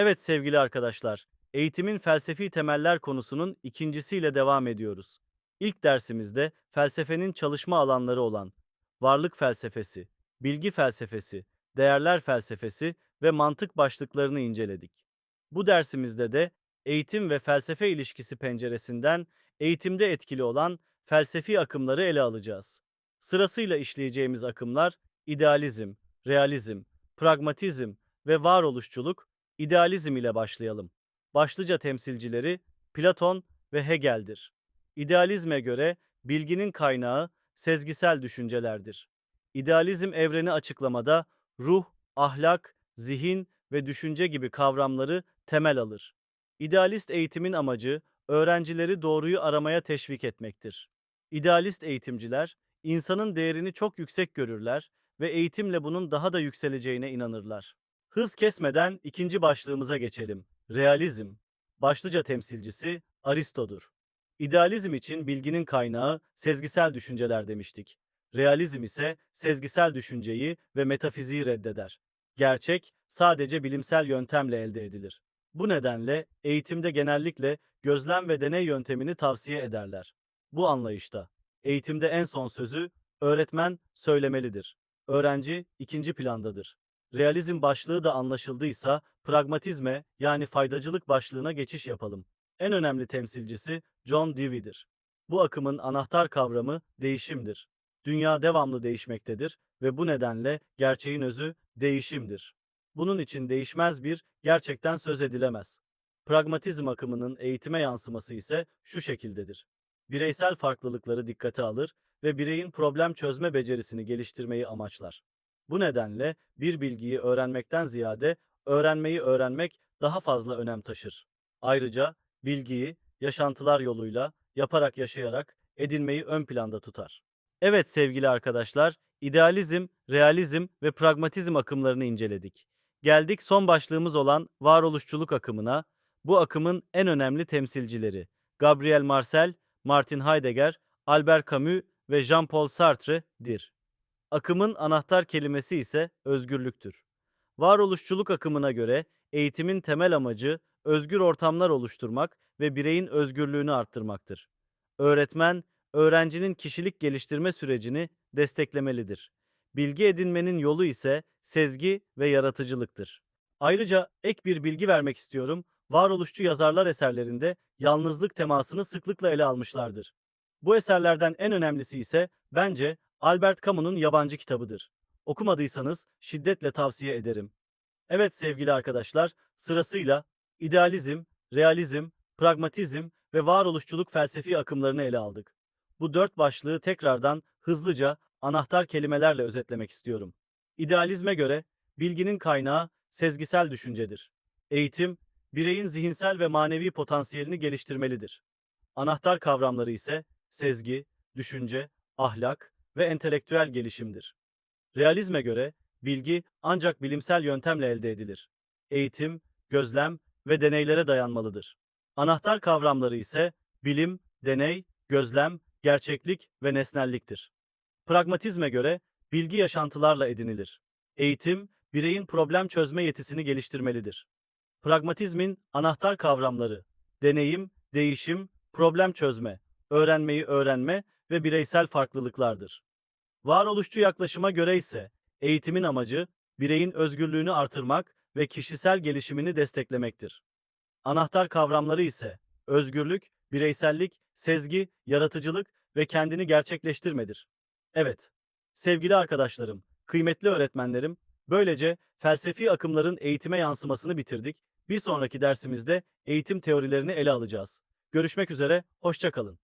Evet sevgili arkadaşlar, eğitimin felsefi temeller konusunun ikincisiyle devam ediyoruz. İlk dersimizde felsefenin çalışma alanları olan varlık felsefesi, bilgi felsefesi, değerler felsefesi ve mantık başlıklarını inceledik. Bu dersimizde de eğitim ve felsefe ilişkisi penceresinden eğitimde etkili olan felsefi akımları ele alacağız. Sırasıyla işleyeceğimiz akımlar idealizm, realizm, pragmatizm ve varoluşçuluk İdealizm ile başlayalım. Başlıca temsilcileri Platon ve Hegel'dir. İdealizme göre bilginin kaynağı sezgisel düşüncelerdir. İdealizm evreni açıklamada ruh, ahlak, zihin ve düşünce gibi kavramları temel alır. İdealist eğitimin amacı öğrencileri doğruyu aramaya teşvik etmektir. İdealist eğitimciler insanın değerini çok yüksek görürler ve eğitimle bunun daha da yükseleceğine inanırlar. Hız kesmeden ikinci başlığımıza geçelim. Realizm. Başlıca temsilcisi Aristo'dur. İdealizm için bilginin kaynağı sezgisel düşünceler demiştik. Realizm ise sezgisel düşünceyi ve metafiziği reddeder. Gerçek sadece bilimsel yöntemle elde edilir. Bu nedenle eğitimde genellikle gözlem ve deney yöntemini tavsiye ederler. Bu anlayışta eğitimde en son sözü öğretmen söylemelidir. Öğrenci ikinci plandadır. Realizm başlığı da anlaşıldıysa pragmatizme yani faydacılık başlığına geçiş yapalım. En önemli temsilcisi John Dewey'dir. Bu akımın anahtar kavramı değişimdir. Dünya devamlı değişmektedir ve bu nedenle gerçeğin özü değişimdir. Bunun için değişmez bir gerçekten söz edilemez. Pragmatizm akımının eğitime yansıması ise şu şekildedir. Bireysel farklılıkları dikkate alır ve bireyin problem çözme becerisini geliştirmeyi amaçlar. Bu nedenle bir bilgiyi öğrenmekten ziyade öğrenmeyi öğrenmek daha fazla önem taşır. Ayrıca bilgiyi yaşantılar yoluyla, yaparak yaşayarak edinmeyi ön planda tutar. Evet sevgili arkadaşlar, idealizm, realizm ve pragmatizm akımlarını inceledik. Geldik son başlığımız olan varoluşçuluk akımına. Bu akımın en önemli temsilcileri Gabriel Marcel, Martin Heidegger, Albert Camus ve Jean-Paul Sartre'dir. Akımın anahtar kelimesi ise özgürlüktür. Varoluşçuluk akımına göre eğitimin temel amacı özgür ortamlar oluşturmak ve bireyin özgürlüğünü arttırmaktır. Öğretmen, öğrencinin kişilik geliştirme sürecini desteklemelidir. Bilgi edinmenin yolu ise sezgi ve yaratıcılıktır. Ayrıca ek bir bilgi vermek istiyorum. Varoluşçu yazarlar eserlerinde yalnızlık temasını sıklıkla ele almışlardır. Bu eserlerden en önemlisi ise bence Albert Camus'un yabancı kitabıdır. Okumadıysanız şiddetle tavsiye ederim. Evet sevgili arkadaşlar, sırasıyla idealizm, realizm, pragmatizm ve varoluşçuluk felsefi akımlarını ele aldık. Bu dört başlığı tekrardan hızlıca anahtar kelimelerle özetlemek istiyorum. İdealizme göre bilginin kaynağı sezgisel düşüncedir. Eğitim, bireyin zihinsel ve manevi potansiyelini geliştirmelidir. Anahtar kavramları ise sezgi, düşünce, ahlak, ve entelektüel gelişimdir. Realizme göre bilgi ancak bilimsel yöntemle elde edilir. Eğitim, gözlem ve deneylere dayanmalıdır. Anahtar kavramları ise bilim, deney, gözlem, gerçeklik ve nesnelliktir. Pragmatizme göre bilgi yaşantılarla edinilir. Eğitim, bireyin problem çözme yetisini geliştirmelidir. Pragmatizmin anahtar kavramları deneyim, değişim, problem çözme, öğrenmeyi öğrenme ve bireysel farklılıklardır. Varoluşçu yaklaşıma göre ise eğitimin amacı bireyin özgürlüğünü artırmak ve kişisel gelişimini desteklemektir. Anahtar kavramları ise özgürlük, bireysellik, sezgi, yaratıcılık ve kendini gerçekleştirmedir. Evet, sevgili arkadaşlarım, kıymetli öğretmenlerim, böylece felsefi akımların eğitime yansımasını bitirdik. Bir sonraki dersimizde eğitim teorilerini ele alacağız. Görüşmek üzere, hoşçakalın.